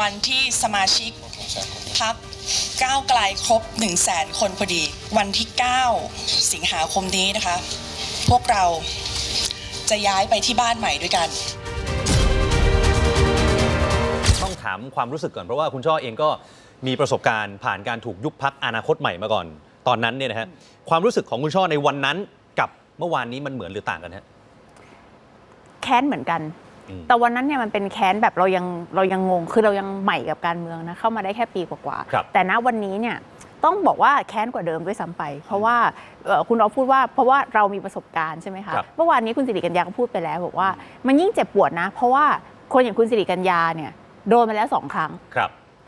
วันที่สมาชิกพักก้าวไกลครบ 1 0 0 0 0แสนคนพอดี วันที่ 9 สิงหาคมนี้นะคะ พวกเราจะย้ายไปที่บ้านใหม่ด้วยกันต้องถามความรู้สึกก่อนเพราะว่าคุณช่อเองก็มีประสบการณ์ผ่านการถูกยุบพักอนาคตใหม่มาก่อน ตอนนั้นเนี่ยนะฮะความรู้สึกของคุณช่อในวันนั้นกับเมื่อวานนี้มันเหมือนหรือต่างกันฮะแค้นเหมือนกันอืม แต่วันนั้นเนี่ยมันเป็นแค้นแบบเรายังเรายังงงคือเรายังใหม่กับการเมืองนะเข้ามาได้แค่ปีกว่าครับๆแต่ณวันนี้เนี่ยต้องบอกว่าแค้นกว่าเดิมด้วยซ้ำไป เพราะว่าเอ่อคุณเราพูดว่าเพราะว่าเรามีประสบการณ์ใช่ไหมคะครับเมื่อวานนี้คุณสิริกัญญาก็พูดไปแล้วบอกว่ามันยิ่งเจ็บปวดนะ เพราะว่าคนอย่างคุณสิริกัญญาเนี่ยโดนมาแล้วสองครั้ง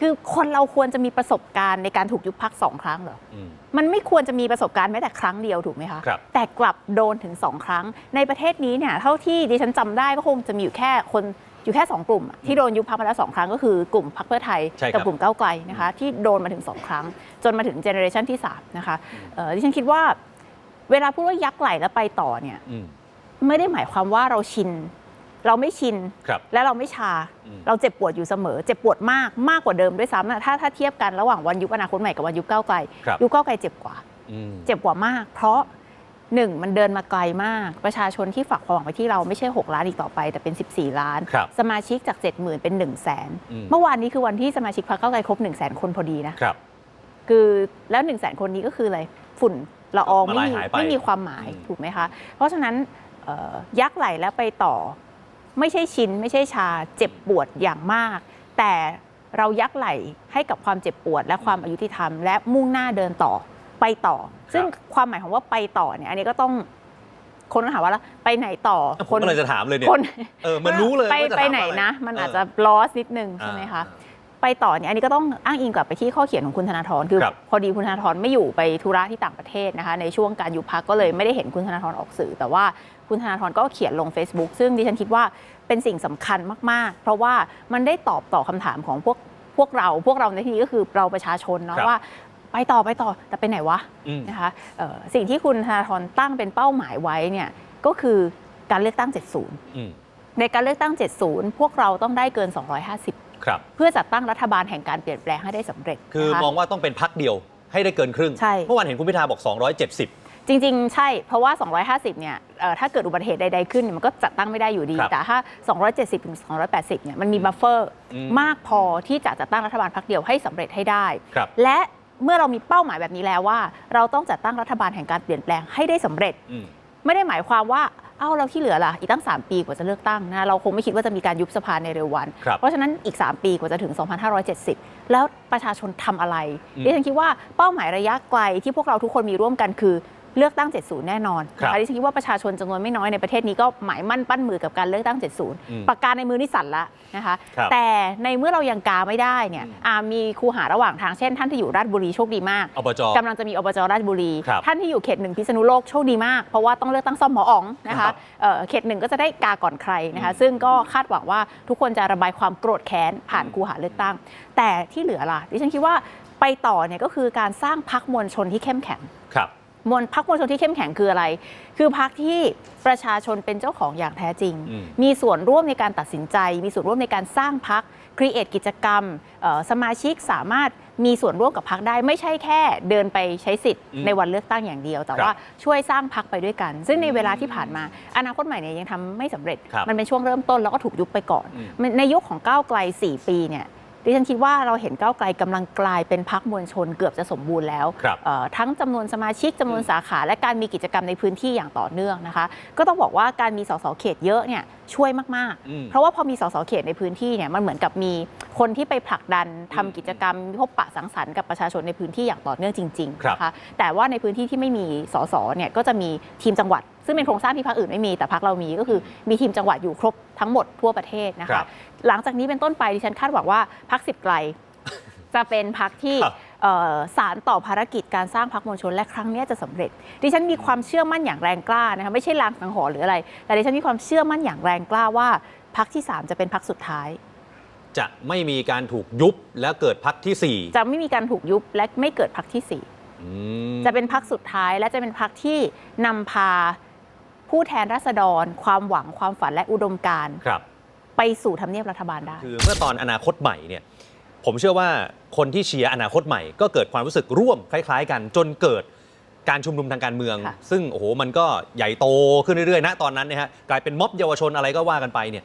ครับคือคนเราควรจะมีประสบการณ์ในการถูกยุบพักสองครั้งเหรอ อืม มันไม่ควรจะมีประสบการณ์แม้แต่ครั้งเดียวถูกไหมคะ ครับแต่กลับโดนถึง2ครั้ง ในประเทศนี้เนี่ยเท่าที่ดิฉันจำได้ก็คงจะมีอยู่แค่คนอยู่แค่2กลุ่มอะที่โดนยุบพักมาแล้วสองครั้งก็คือกลุ่มพักเพื่อไทยใช่ครับ กักลุ่มก้าวไกลนะคะที่โดนมาถึง2ครั้ง จนมาถึงเจเนอเรชันที่3นะคะเอ่อดิฉันคิดว่าเวลาพูดว่ายักษ์ไหลแล้วไปต่อเนี่ย อืม ไม่ได้หมายความว่าเราชิน เราไม่ชิน ครับ และเราไม่ชา อืม เราเจ็บปวดอยู่เสมอ เจ็บปวดมากมากกว่าเดิมด้วยซ้ำอะถ้าถ้าเทียบกันระหว่างวันยุคอนาคตใหม่กับวันยุคก้าวไกล ครับ ยุคก้าวไกลเจ็บกว่า อืม เจ็บกว่ามาก เพราะหนึ่งมันเดินมาไกลมาก ประชาชนที่ฝากความหวังไว้ที่เราไม่ใช่ 6 ล้านอีกต่อไป แต่เป็น 14 ล้าน ครับสมาชิกจาก 70,000 เป็น 1 0 0 0 0แสนอืม เมื่อวานนี้คือวันที่สมาชิกพรรคก้าวไกลครบ 1 0 0 0 0แสนคนพอดีนะ ครับ คือแล้ว 1 0 0 0 0แสนคนนี้ก็คืออะไรฝุ่นละอองมาไม่ลายมีหายไปไม่มีความหมายอืม ถูกไหมคะ เพราะฉะนั้นเอ่อยักษ์ไหลแล้วไปต่อ ไม่ใช่ชินไม่ใช่ชาเจ็บปวดอย่างมาก แต่เรายักไหลให้กับความเจ็บปวด และความอายุติธรรม และมุ่งหน้าเดินต่อไปต่อ ซึ่งความหมายของว่าไปต่อเนี่ยอันนี้ก็ต้องคนก็ถามว่าแล้วไปไหนต่อผมก็เลยจะถามเลยเนี่ยคนเออมันรู้เลยไปว่าจะไปถามไหนอรนะ มันอาจเจะลอสนิดนึงใช่ไหมคะอ่าไปต่อเนี่ยอันนี้ก็ต้องอ้างอิงกลับไปที่ข้อเขียนของคุณธนาธรคือครับพอดีคุณธนาธรไม่อยู่ไปธุระที่ต่างประเทศนะคะในช่วงการยุบพักก็เลยไม่ได้เห็นคุณธนาธรออกสื่อ แต่ว่า คุณธนาธรก็เขียนลง Facebook ซึ่งดิฉันคิดว่าเป็นสิ่งสำคัญมาก ๆ เพราะว่ามันได้ตอบต่อคำถามของพวกพวกเราพวกเราในที่นี้ก็คือเราประชาชนเนาะครับว่าไปต่อไปต่อแต่ไปไหนวะอืมนะคะเอ่อสิ่งที่คุณธนาธรตั้งเป็นเป้าหมายไว้เนี่ยก็คือการเลือกตั้ง 70อืมในการเลือกตั้ง 70 พวกเราต้องได้เกิน 250 ครับ เพื่อจัดตั้งรัฐบาลแห่งการเปลี่ยนแปลงให้ได้สำเร็จ คือนะคะมองว่าต้องเป็นพักเดียวให้ได้เกินครึ่งใช่เมื่อวานเห็นคุณพิธาบอก 270 จริง ๆ ใช่ เพราะว่า 250 เนี่ยเอ่อถ้าเกิดอุบัติเหตุใด ๆ ขึ้นเนี่ยมันก็จัดตั้งไม่ได้อยู่ดี ครับแต่ถ้า 270ถึง280 เนี่ยมันมีบัฟเฟอร์อืมมากพอที่จะจัดตั้งรัฐบาลพักเดียวให้สำเร็จให้ได้ ครับ และเมื่อเรามีเป้าหมายแบบนี้แล้วว่า เราต้องจัดตั้งรัฐบาลแห่งการเปลี่ยนแปลงให้ได้สำเร็จ อืม ไม่ได้หมายความว่า เอ้าเราที่เหลือล่ะ อีกตั้ง 3 ปีกว่าจะเลือกตั้งนะ เราคงไม่คิดว่าจะมีการยุบสภาในเร็ววัน ครับเพราะฉะนั้นอีก 3 ปีกว่าจะถึง 2570 แล้วประชาชนทำอะไรอืมดิฉันคิดว่าเป้าหมายระยะไกลที่พวกเราทุกคนมีร่วมกันคือ เลือกตั้ง 70 แน่นอนครับนะคะดิฉันคิดว่าประชาชนจำนวนไม่น้อยในประเทศนี้ก็หมายมั่นปั้นมือกับการเลือกตั้ง อืม70 ปากกาในมือนี่สั่นละนะคะ ครับแต่ในเมื่อเรายังกาไม่ได้เนี่ยอืม อ่ามีคูหาระหว่างทางเช่น ท่านที่อยู่ราชบุรีโชคดีมาก อบจ กำลังจะมีอบจราชบุรี ครับท่านที่อยู่เขตหนึ่งพิษณุโลกโชคดีมาก เพราะว่าต้องเลือกตั้งซ่อมหมออ๋องนะครัคะบเอ่อเขตหนึ่งก็จะได้กาก่อนใครนะคะอืมซึ่งก็คาดหวังว่าทุกคนจะระบายความโกรธแค้นผ่านอืม คูหาเลือกตั้ง แต่ที่เหลือล่ะดิฉันคิดว่าไปต่อเนี่ยก็คือการสร้างพักมวลชนที่เข้มแข็ง ครับ มวลพักมวลชนที่เข้มแข็งคืออะไร คือพักที่ประชาชนเป็นเจ้าของอย่างแท้จริงอืมมีส่วนร่วมในการตัดสินใจ มีส่วนร่วมในการสร้างพักครีเอทกิจกรรมเอ่อสมาชิกสามารถมีส่วนร่วมกับพักได้ไม่ใช่แค่เดินไปใช้สิทธิ์อืมในวันเลือกตั้งอย่างเดียว แต่ครับว่าช่วยสร้างพักไปด้วยกัน ซึ่งในเวลาที่ผ่านมาอนาคตใหม่เนี่ยยังทำไม่สำเร็จครับมันเป็นช่วงเริ่มต้นแล้วก็ถูกยุบไปก่อนอืมในยุคของก้าวไกล 4 ปีเนี่ย ดิฉันคิดว่าเราเห็นก้าวไกลกำลังกลายเป็นพักมวลชนเกือบจะสมบูรณ์แล้วครับเอ่อทั้งจำนวนสมาชิกจำนวนสาขา และการมีกิจกรรมในพื้นที่อย่างต่อเนื่องนะคะ ก็ต้องบอกว่าการมีสสเขตเยอะเนี่ย ช่วยมาก อืมๆ เพราะว่าพอมีสสเขตในพื้นที่เนี่ยมันเหมือนกับมีคนที่ไปผลักดันทำกิจกรรมพบปะสังสรรค์กับประชาชนในพื้นที่อย่างต่อเนื่องจริงครับๆนะคะแต่ว่าในพื้นที่ที่ไม่มีสสเนี่ยก็จะมีทีมจังหวัด ซึ่งเป็นโครงสร้างที่พรรคอื่นไม่มีแต่พรรคเรามีก็คือมีทีมจังหวัดอยู่ครบทั้งหมดทั่วประเทศนะครัคะ บ หลังจากนี้เป็นต้นไปดิฉันคาดหวังว่าพรรคสิบไกล จะเป็นพรรคที่ครับเอ่อ สารต่อภารกิจการสร้างพรรคมวลชนและครั้งเนี้ยจะสำเร็จ ดิฉันมีความเชื่อมั่นอย่างแรงกล้านะคะไม่ใช่ลางสังหรณ์หรืออะไร แต่ดิฉันมีความเชื่อมั่นอย่างแรงกล้าว่าพรรคที่ 3 จะเป็นพรรคสุดท้าย จะไม่มีการถูกยุบแล้วเกิดพักที่ 4 จะไม่มีการถูกยุบและไม่เกิดพรรคที่อืม4จะเป็นพรรคสุดท้ายและจะเป็นพรรคที่นำพาผู้แทนราษฎร ความหวังความฝันและอุดมการณ์ครับไปสู่ทำเนียบรัฐบาลได้ คือเมื่อตอนอนาคตใหม่เนี่ย ผมเชื่อว่าคนที่เชียร์อนาคตใหม่ก็เกิดความรู้สึกร่วมคล้าย ๆ กันจนเกิดการชุมนุมทางการเมือง ค่ะ ซึ่งโอ้โหมันก็ใหญ่โตขึ้นเรื่อยๆนะตอนนั้นนะฮะกลายเป็นม็อบเยาวชนอะไรก็ว่ากันไปเนี่ย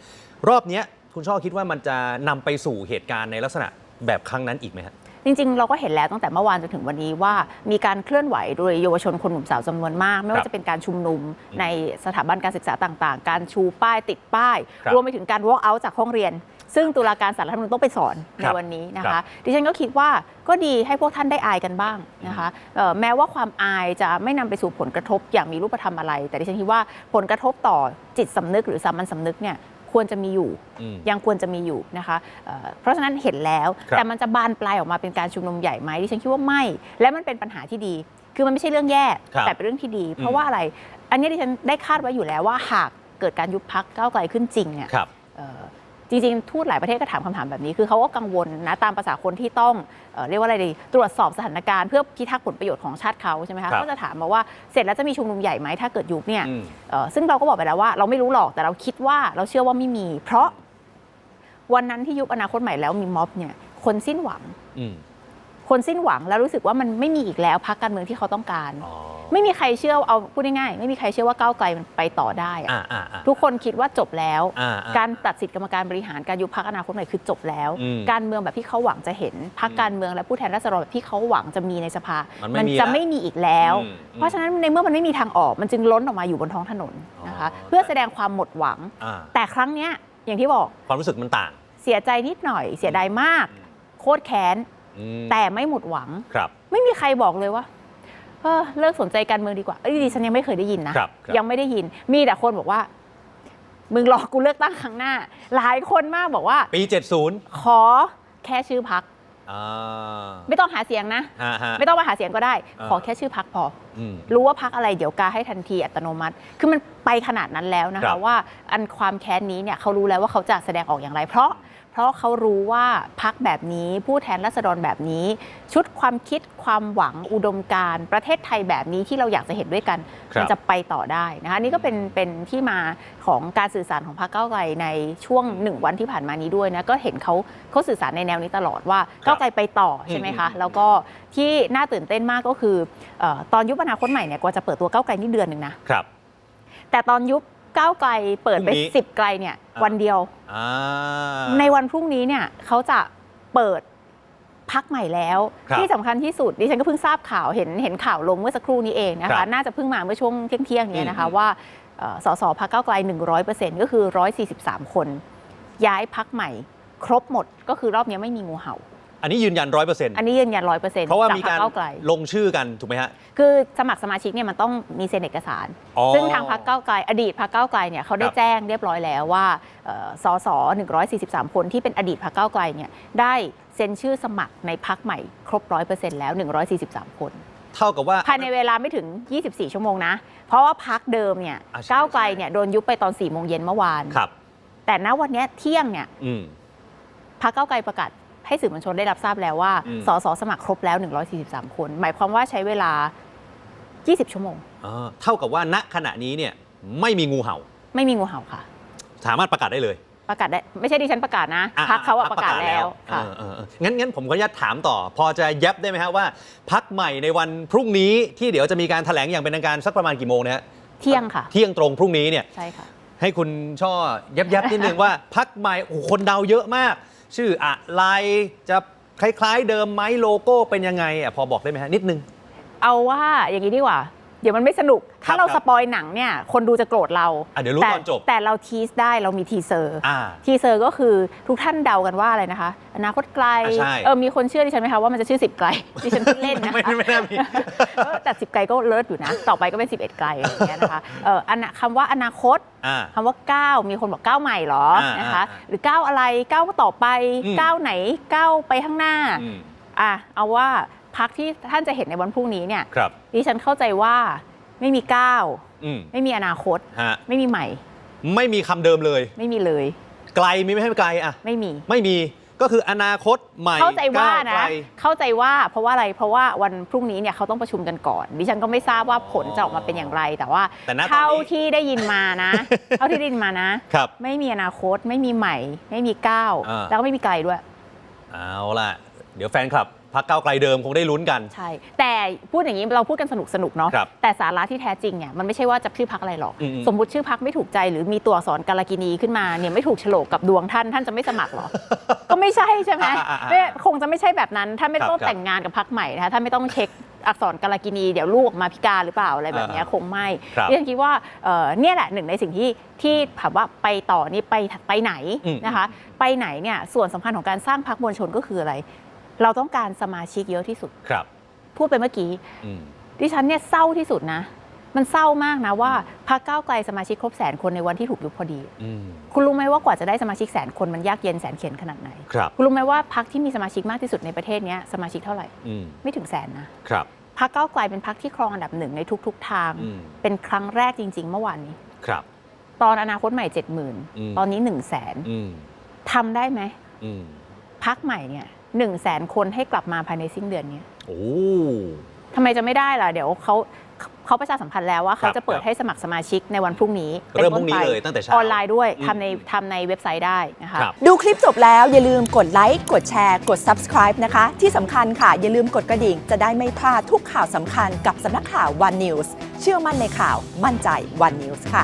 รอบเนี้ยคุณช่อคิดว่ามันจะนำไปสู่เหตุการณ์ในลักษณะแบบครั้งนั้นอีกไหมฮะ จริงๆ เราก็เห็นแล้วตั้งแต่เมื่อวานจนถึงวันนี้ว่ามีการเคลื่อนไหวโดยเยาวชนคนหนุ่มสาวจำนวนมาก ไม่ครัว่าบจะเป็นการชุมนุมในสถาบันการศึกษาต่างๆ การชูป้ายติดป้าย ครับรวมไปถึงการ walk out จากห้องเรียน ซึ่งตุลาการสารรัฐธรรมนูญต้องไปสอนในครับวันนี้นะครัคะบดิฉันก็คิดว่าก็ดีให้พวกท่านได้อายกันบ้างนะคะเอ่อแม้ว่าความอายจะไม่นำไปสู่ผลกระทบอย่างมีรูปธรรมอะไร แต่ดิฉันคิดว่าผลกระทบต่อจิตสำนึกหรือสามัญสำนึกเนี่ยควรจะมีอยู่อืมยังควรจะมีอยู่นะคะเอ่อเพราะฉะนั้นเห็นแล้วครับแต่มันจะบานปลายออกมาเป็นการชุมนุมใหญ่ไหมดิฉันคิดว่าไม่ และมันเป็นปัญหาที่ดี คือมันไม่ใช่เรื่องแย่ครับแต่เป็นเรื่องที่ดี เพอืราะมว่าอะไร อันนี้ดิฉันได้คาดไว้อยู่แล้วว่าหากเกิดการยุบพักก้าวไกลขึ้นจริงเนี่ยครับเอ่อ จริงๆ ทูตหลายประเทศก็ถามคำถามแบบนี้ คือเขาก็กังวลนะตามภาษาคนที่ต้องเอ่อเรียกว่าอะไรดี ตรวจสอบสถานการณ์เพื่อพิทักษ์ผลประโยชน์ของชาติเขาใช่ไหมครัคะบก็จะถามมาว่าเสร็จแล้วจะมีชุมนุมใหญ่ไหมถ้าเกิดยุบเนี่ยอืมเอ่อซึ่งเราก็บอกไปแล้วว่าเราไม่รู้หรอกแต่เราคิดว่าเราเชื่อว่าไม่มี เพราะวันนั้นที่ยุบอนาคตใหม่แล้วมีม็อบเนี่ยคนสิ้นหวังอืม คนสิ้นหวังแล้วรู้สึกว่ามันไม่มีอีกแล้วพักการเมืองที่เขาต้องการอ๋อไม่มีใครเชื่อเอาพูดง่ายๆไม่มีใครเชื่อว่าก้าวไกลมันไปต่อได้อะอ่าอ่าอ่าทุกคนคิดว่าจบแล้วอ่าอ่าการตัดสิทธิกรรมการบริหารการยุบพักอนาคตใหม่คือจบแล้วอืมการเมืองแบบที่เขาหวังจะเห็นพักการเมืองและผู้แทนราษฎรแบบที่เขาหวังจะมีในสภา มันไม่มีจะละไม่มีอีกแล้วอืมเพราะฉะนั้นในเมื่อมันไม่มีทางออกมันจึงล้นออกมาอยู่บนท้องถนนนะคะอ๋อเพื่อแสดงความหมดหวังอ่าแต่ครั้งเนี้ยอย่างที่บอกความรู้สึกมันต่าง เสียใจนิดหน่อยเสียดายมาก โคตรแค้นอืม แต่ไม่หมดหวังครับ ไม่มีใครบอกเลยว่าเออเลิกสนใจการเมืองดีกว่าเอ้ยดิฉันยังไม่เคยได้ยินนะครับครับยังไม่ได้ยิน มีแต่คนบอกว่า มึงรอกูเลือกตั้งครั้งหน้า หลายคนมากบอกว่า ปี 70ขอแค่ชื่อพัก อ่าไม่ต้องหาเสียงนะ ฮะฮะ ไม่ต้องมาหาเสียงก็ได้ อ่า ขอแค่ชื่อพักพอ อืม รู้ว่าพักอะไรเดี๋ยวกาให้ทันทีอัตโนมัติ คือมันไปขนาดนั้นแล้วนะครัคะบว่าอันความแค้นนี้เนี่ยเขารู้แล้วว่าเขาจะแสดงออกอย่างไร เพราะ เพราะเขารู้ว่าพักแบบนี้ผู้แทนราษฎรแบบนี้ ชุดความคิดความหวังอุดมการณ์ประเทศไทยแบบนี้ที่เราอยากจะเห็นด้วยกันครับมัจะไปต่อได้นะคะอันนี่ก็เป็นเป็นที่มาของการสื่อสารของพรรคก้าวไกลในช่วงหนึ่งวันที่ผ่านมานี้ด้วยนะก็เห็นเขาเขาสื่อสารในแนวนี้ตลอดว่าก้าวไกลไปต่อใช่ไหมคะอืมแล้วก็ที่น่าตื่นเต้นมากก็คือเออตอนยุบอนาคตใหม่เนี่ยกว่าจะเปิดตัวก้าวไกลนี่เดือนหนึ่งนะครับแต่ตอนยุบ ก้าวไกลเปิดไปพรุ่งนี้ สิบไกลเนี่ยอ่าวันเดียว อ่า ในวันพรุ่งนี้เนี่ยเขาจะเปิดพักใหม่แล้ว ครับที่สำคัญที่สุดดิฉันก็เพิ่งทราบข่าวเห็นเห็นข่าวลงเมื่อสักครู่นี้เองนะครัคะบน่าจะเพิ่งมาเมื่อช่วงเที่ยงๆเนี่ยนะคะอืม ว่าเอ่อสสพักเก้าวไกล 100%ก็คือ 143 คน ย้ายพักใหม่ ครบหมดก็คือรอบนี้ไม่มีงูเห่า อันนี้ยืนยันร้อยเปอร์เซ็นต์อันนี้ยืนยันร้อยเปอร์เซ็นต์เพราะว่าจากมีพรการรคก้าวไกลลงชื่อกันถูกไหมฮะ คือสมัครสมาชิกเนี่ยมันต้องมีเซ็นเอกสารอ๋อซึ่งทางพรรคก้าวไกล อดีตพรรคก้าวไกลเนี่ยเขาได้ครับแจ้งเรียบร้อยแล้วว่าเอ่อสส143 คนที่เป็นอดีตพรรคก้าวไกลเนี่ยได้เซ็นชื่อสมัครในพรรคใหม่ครบ100%แล้ว 143 คนเท่ากับว่าภายในเวลาไม่ถึง 24 ชั่วโมงนะ เพราะว่าพรรคเดิมเนี่ยอะใช่ก้าวไกลเนี่ยโดนยุบไปตอน4โมงเย็นเมื่อวานครับ แต่ณวันเนี้ยเที่ยงเนี่ยอืมพรรคก้าวไกลประกาศ ให้สื่อมวลชนได้รับทราบแล้วว่าอืม สสสมัครครบแล้ว 143 คน หมายความว่าใช้เวลา 20 ชั่วโมง อ่าเท่ากับว่าณขณะนี้เนี่ยไม่มีงูเห่า ไม่มีงูเห่าค่ะ สามารถประกาศได้เลยประกาศได้ไม่ใช่ดิฉันประกาศนะอ่พักเขาอะพประกาศแล้วค่ะ เออเออเอองั้นงั้นผมขออนุญาตถามต่อ พอจะยับได้ไหมฮะว่า พักใหม่ในวันพรุ่งนี้ที่เดี๋ยวจะมีการแถลงอย่างเป็นทางการสักประมาณกี่โมงนะฮะเที่ยงค่ะ เที่ยงตรงพรุ่งนี้เนี่ย ใช่ค่ะ ให้คุณช่อยับยับนิดนึงว่า พักใหม่โอ้โหคนเดาเยอะมาก ชื่ออะไรจะคล้ายๆเดิมไหมโลโก้เป็นยังไงอะพอบอกได้ไหมฮะนิดนึง เอาว่าอย่างนี้ดีกว่า เดี๋ยวมันไม่สนุกครัถ้าบเราครับสปอยหนังเนี่ย คนดูจะโกรธเราอะเดี๋ยวรู้แต่ตอนจบแต่เราทีสได้เรามีทีเซอร์อ่าทีเซอร์ก็คือทุกท่านเดากันว่าอะไรนะคะ อนาคตไกลอะใช่ เออมีคนเชื่อดิฉันไหมคะว่ามันจะชื่อ10ไกลดิฉันพูดเล่นนะไม่คะ ไม่น่ามี เออแต่10ไกลก็เลิศอยู่นะ ต่อไปก็เป็น 11 ไกลอะไรอย่างเงี้ยนะคะเอออันน่ะคำว่าอนาคตอ่า คำว่าก้าวมีคนบอกก้าวใหม่เหรออ่านนะคะ อ่าหรือก้าวอะไรก้าวต่อไปอืม ก้าวไหนก้าวไปข้างหน้า อืม อะเอาว่า พักที่ท่านจะเห็นในวันพรุ่งนี้เนี่ยครับ ดิฉันเข้าใจว่าไม่มีก้าวอืมไม่มีอนาคต ฮะไม่มีใหม่ ไม่มีคำเดิมเลย ไม่มีเลย ไกลมีไม่ให้ไกลอะ ไม่มี ไม่มีก็คืออนาคตใหม่เข้าใจว่าก้นะไกล เข้าใจว่าเพราะว่าอะไร เพราะว่าวันพรุ่งนี้เนี่ยเขาต้องประชุมกันก่อน ดิฉันก็ไม่ทราบว่าผลจะออกมาเป็นอย่างไร แต่ว่าแต่ณตอนนี้ เท่าที่ได้ยินมานะ เท่าที่ได้ยินมานะ ครับ ไม่มีอนาคต ไม่มีใหม่ ไม่มีก้าว อ่า แล้วก็ไม่มีไกลด้วย เอาล่ะ เดี๋ยวแฟนคลับ พักก้าวไกลเดิมคงได้ลุ้นกัน ใช่ แต่พูดอย่างนี้เราพูดกันสนุกสนุกๆเนาะครับแต่สาระที่แท้จริงเนี่ยมันไม่ใช่ว่าจะชื่อพักอะไรหรอก อืมๆ สมมุติชื่อพักไม่ถูกใจหรือมีตัวอักษรกาลกินีขึ้นมาเนี่ยไม่ถูกโฉลกกับดวงท่านท่านจะไม่สมัครหรอ ก็ไม่ใช่ใช่ไหมอ่าๆๆไม่คงจะไม่ใช่แบบนั้นท่านไม่ต้องครับแต่งงานกับพักใหม่นะคะท่านไม่ต้องเช็คอักษรกาลกินีเดี๋ยวลูกออกมาพิการหรือเปล่าอะไรแบบเนี้ยอ่าคงไม่ครับดิฉันคิดว่าเอ่อเนี่ยแหละหนึ่งในสิ่งที่ที่ถามว่าไปต่อนี่ไปไปไหนอืม นะคะ ไปไหนเนี่ยส่วนสำคัญของการสร้างพักมวลชนก็คืออะไร เราต้องการสมาชิกเยอะที่สุด ครับ พูดไปเมื่อกี้อืม ดิฉันเนี่ยเศร้าที่สุดนะ มันเศร้ามากนะว่าพรรคก้าวไกลสมาชิกครบแสนคนในวันที่ถูกยุบพอดี อืม คุณรู้ไหมว่ากว่าจะได้สมาชิกแสนคนมันยากเย็นแสนเข็ญขนาดไหน ครับ คุณรู้ไหมว่าพรรคที่มีสมาชิกมากที่สุดในประเทศเนี้ยสมาชิกเท่าไหร่อืม ไม่ถึงแสนนะ ครับ พรรคก้าวไกลเป็นพรรคที่ครองอันดับหนึ่งในทุก ๆ ทาง อืม เป็นครั้งแรกจริง ๆ เมื่อวานนี้ ครับ ตอนอนาคตใหม่อืม70,000ตอนนี้ 1 0 0 0 0แสนอืม ทำได้ไหมอืม พักใหม่เนี่ย หนึ่งแสนคนให้กลับมาภายในสิ้นเดือนนี้โอ้ทำไมจะไม่ได้ล่ะ เดี๋ยวเขาเขาประชาสัมพันธ์แล้วว่าเขาครับจะเปิดครับให้สมัครสมาชิกในวันพรุ่งนี้เริ่มป็พรุ่งนี้ไปเลยตั้งแต่เช้าออนไลน์ด้วยอืมทำในทำในเว็บไซต์ได้นะคะครับดูคลิปจบแล้วอย่าลืมกดไลค์กดแชร์ กด subscribe นะคะ ที่สำคัญค่ะ อย่าลืมกดกระดิ่ง จะได้ไม่พลาดทุกข่าวสำคัญกับสำนักข่าว One News เชื่อมั่นในข่าวมั่นใจ One News ค่ะ